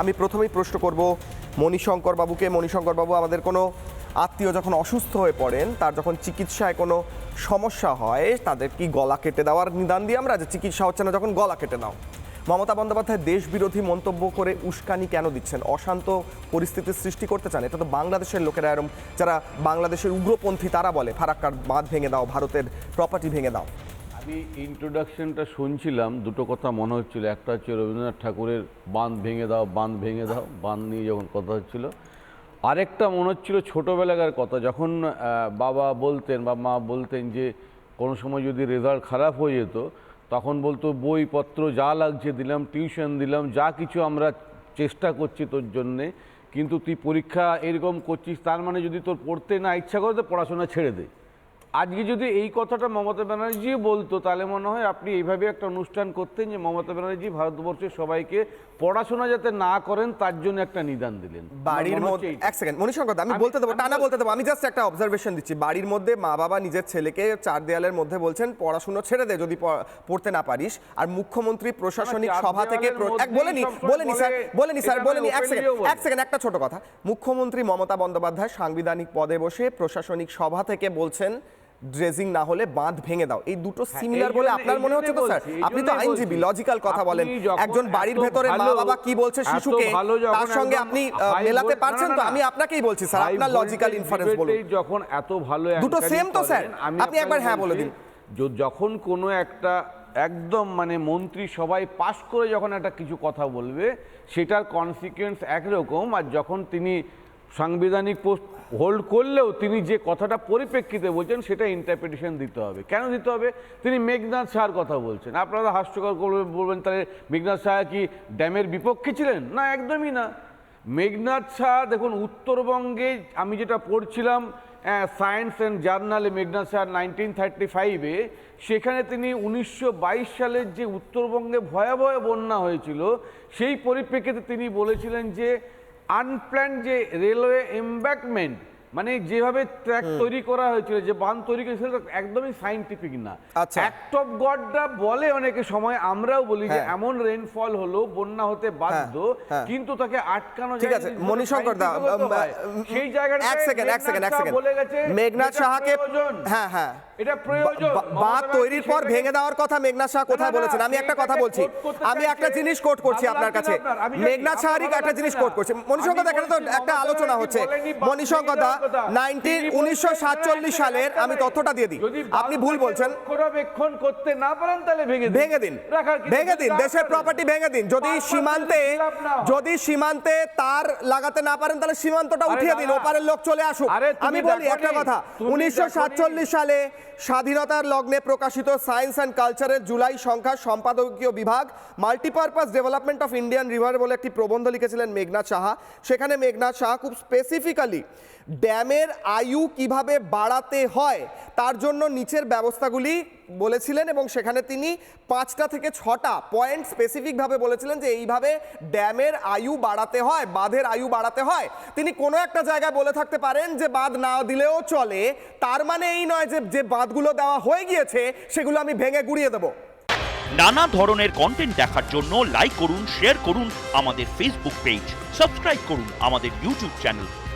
আমি প্রথমেই প্রশ্ন করব মণিশঙ্কর বাবুকে মণিশঙ্কর বাবু আমাদের কোনো আত্মীয় যখন অসুস্থ হয়ে পড়েন, তার যখন চিকিৎসায় কোনো সমস্যা হয়, তাদের কি গলা কেটে দেওয়ার নিদান দিয়ে আমরা যে চিকিৎসা হচ্ছে না যখন গলা কেটে নাও? মমতা বন্দ্যোপাধ্যায় দেশবিরোধী মন্তব্য করে উস্কানি কেন দিচ্ছেন? অশান্ত পরিস্থিতির সৃষ্টি করতে চান, এটা তো বাংলাদেশের লোকেরা এরম, যারা বাংলাদেশের উগ্রপন্থী তারা বলে, ফারাক্কার বাঁধ ভেঙে দাও, ভারতের প্রপার্টি ভেঙে দাও। আমি ইন্ট্রোডাকশনটা শুনছিলাম, দুটো কথা মনে হচ্ছিল। একটা হচ্ছে রবীন্দ্রনাথ ঠাকুরের বাঁধ ভেঙে দাও, বাঁধ ভেঙে দাও, বাঁধ নিয়ে যখন কথা হচ্ছিল। আরেকটা মনে হচ্ছিল ছোটোবেলাকার কথা, যখন বাবা বলতেন বা মা বলতেন যে, কোনো সময় যদি রেজাল্ট খারাপ হয়ে যেত, তখন বলতো, বইপত্র যা লাগছে দিলাম টিউশন দিলাম, যা কিছু আমরা চেষ্টা করছি তোর জন্যে, কিন্তু তুই পরীক্ষা এরকম করছিস, তার মানে যদি তোর পড়তে না ইচ্ছা করে, তো পড়াশোনা ছেড়ে দে। আজকে যদি এই কথাটা মমতা ব্যানার্জি বলতো তাহলে মনে হয় আপনি এইভাবে একটা অনুষ্ঠান করতেন যে মমতা ব্যানার্জি ভারতবর্ষের সবাইকে পড়াশোনা যাতে না করেন তার জন্য একটা নিদান দিলেন। বাড়ির মধ্যে এক সেকেন্ড মণিশঙ্কর দা, আমি বলতে দেবো টানা বলতে দেবো আমি জাস্ট একটা অবজারভেশন দিচ্ছি। বাড়ির মধ্যে মা বাবা নিজের ছেলেকে চার দেয়ালের মধ্যে বলছেন পড়াশুনো ছেড়ে দে যদি পড়তে না পারিস। আর মুখ্যমন্ত্রী প্রশাসনিক সভা থেকে এক বলেনি বলেনি স্যার বলেনি স্যার বলেনি এক সেকেন্ড এক সেকেন্ড একটা ছোট কথা। মুখ্যমন্ত্রী মমতা বন্দ্যোপাধ্যায় সাংবিধানিক পদে বসে প্রশাসনিক সভা থেকে বলছেন ড্রেজিং না হলে বাঁধ ভেঙে দাও। এই দুটো সিমিলার বলে আপনার মনে হচ্ছে তো স্যার? আপনি তো আইনজীবী লজিক্যাল কথা বলেন। একজন বাড়ির ভেতরে মা বাবা কি বলছে শিশুকে তার সঙ্গে আপনি মেলাতে পারছেন তো? আমি আপনাকেই বলছি স্যার আপনার লজিক্যাল ইনফারেন্স বলুন। যখন এত ভালো দুটো same তো স্যার। আপনি একবার হ্যাঁ বলে দিন। যখন কোনো একটা একদম মানে মন্ত্রী সবাই পাশ করে যখন একটা কিছু কথা বলবে সেটার কনসিকুয়েন্স একরকম আর যখন তিনি সাংবিধানিক পোস্ট হোল্ড করলেও তিনি যে কথাটা পরিপ্রেক্ষিতে বলছেন, সেটা ইন্টারপ্রিটেশন দিতে হবে। কেন দিতে হবে? তিনি মেঘনাথ সাহার কথা বলছেন। আপনারা হাস্যকর করবেন বলবেন, তাহলে মেঘনাথ সাহা কি ড্যামের বিপক্ষে ছিলেন? না, একদমই না। মেঘনাথ শাহ, দেখুন, উত্তরবঙ্গে আমি যেটা পড়ছিলাম সায়েন্স অ্যান্ড জার্নালে মেঘনাথ শাহ নাইনটিন থার্টি ফাইভে সেখানে তিনি উনিশশো বাইশ সালের যে উত্তরবঙ্গে ভয়াবহ বন্যা হয়েছিল, সেই পরিপ্রেক্ষিতে তিনি বলেছিলেন যে আনপ্ল্যান যে রেলওয়ে এম্ব্যাকমেন্ট মানে যেভাবে ট্র্যাক তৈরি করা হয়েছিল যে বাঁধ তৈরি করেছিল একদমই সাইন্টিফিক না। অ্যাক্ট অফ গডটা বলে অনেকে সময় আমরাও বলি যে হ্যাঁ। এমন রেনফল হলো বন্যা হতে বাধ্য হ্যাঁ। কিন্তু তাকে আটকানো ঠিক আছে যদি মণিশঙ্কর দা হয়। সেই জায়গাটা এক সেকেন্ড এক সেকেন্ড এক সেকেন্ড বলে গেছে মেঘনাথ সাহাকে হ্যাঁ হ্যাঁ এটা প্রয়োজন। বা- বাঁধ তৈরির পর ভেঙে দেওয়ার কথা মেঘনাথ শাহ কোথায় বলেছেন? আমি একটা কথা বলছি। আমি একটা জিনিস কোট করছি আপনার কাছে। না আপনার, আমি জানি, মেঘনাথ আপনার সাহারিক ভালো একটা জিনিস কোট করছে। তো একটা আলোচনা হচ্ছে। নাইনটিন উনিশশো সাতচল্লিশ সালের আমি তথ্যটা দিয়ে দিই। আপনি ভুল বলছেন। রক্ষণাবেক্ষণ করতে না পারেন তাহলে ভেঙে দিন। ভেঙে দিন। ভেঙে দিন। দেশের প্রপার্টি ভেঙে দিন। যদি সীমান্তে। যদি সীমান্তে তার লাগাতে না পারেন তাহলে সীমান্তটা উঠিয়ে দিন। ওপারের লোক চলে আসুক। আমি বলি একটা কথা। উনিশশো সাতচল্লিশ সালে স্বাধীনতার লগ্নে প্রকাশিত সায়েন্স অ্যান্ড কালচারের জুলাই সংখ্যা সম্পাদকীয় বিভাগ multipurpose development of Indian river বলে একটি প্রবন্ধ লিখেছিলেন মেঘনাথ সাহা। সেখানে মেঘনাথ সাহা খুব স্পেসিফিক্যালি ড্যামের আয়ু কীভাবে বাড়াতে হয়, তার জন্য নিচের ব্যবস্থাগুলি বলেছিলেন এবং সেখানে তিনি পাঁচটা থেকে ছটা পয়েন্ট স্পেসিফিকভাবে বলেছিলেন যে এইভাবে ড্যামের আয়ু বাড়াতে হয়, বাঁধের আয়ু বাড়াতে হয়। তিনি কোনো একটা জায়গায় বলে থাকতে পারেন যে বাঁধ না দিলেও চলে, তার মানে এই নয় যে যে বাঁধগুলো দেওয়া হয়ে গিয়েছে, সেগুলো আমি ভেঙে গুড়িয়ে দেবো। নানা ধরনের কন্টেন্ট দেখার জন্য লাইক করুন শেয়ার করুন আমাদের ফেসবুক পেজ সাবস্ক্রাইব করুন আমাদের ইউটিউব চ্যানেল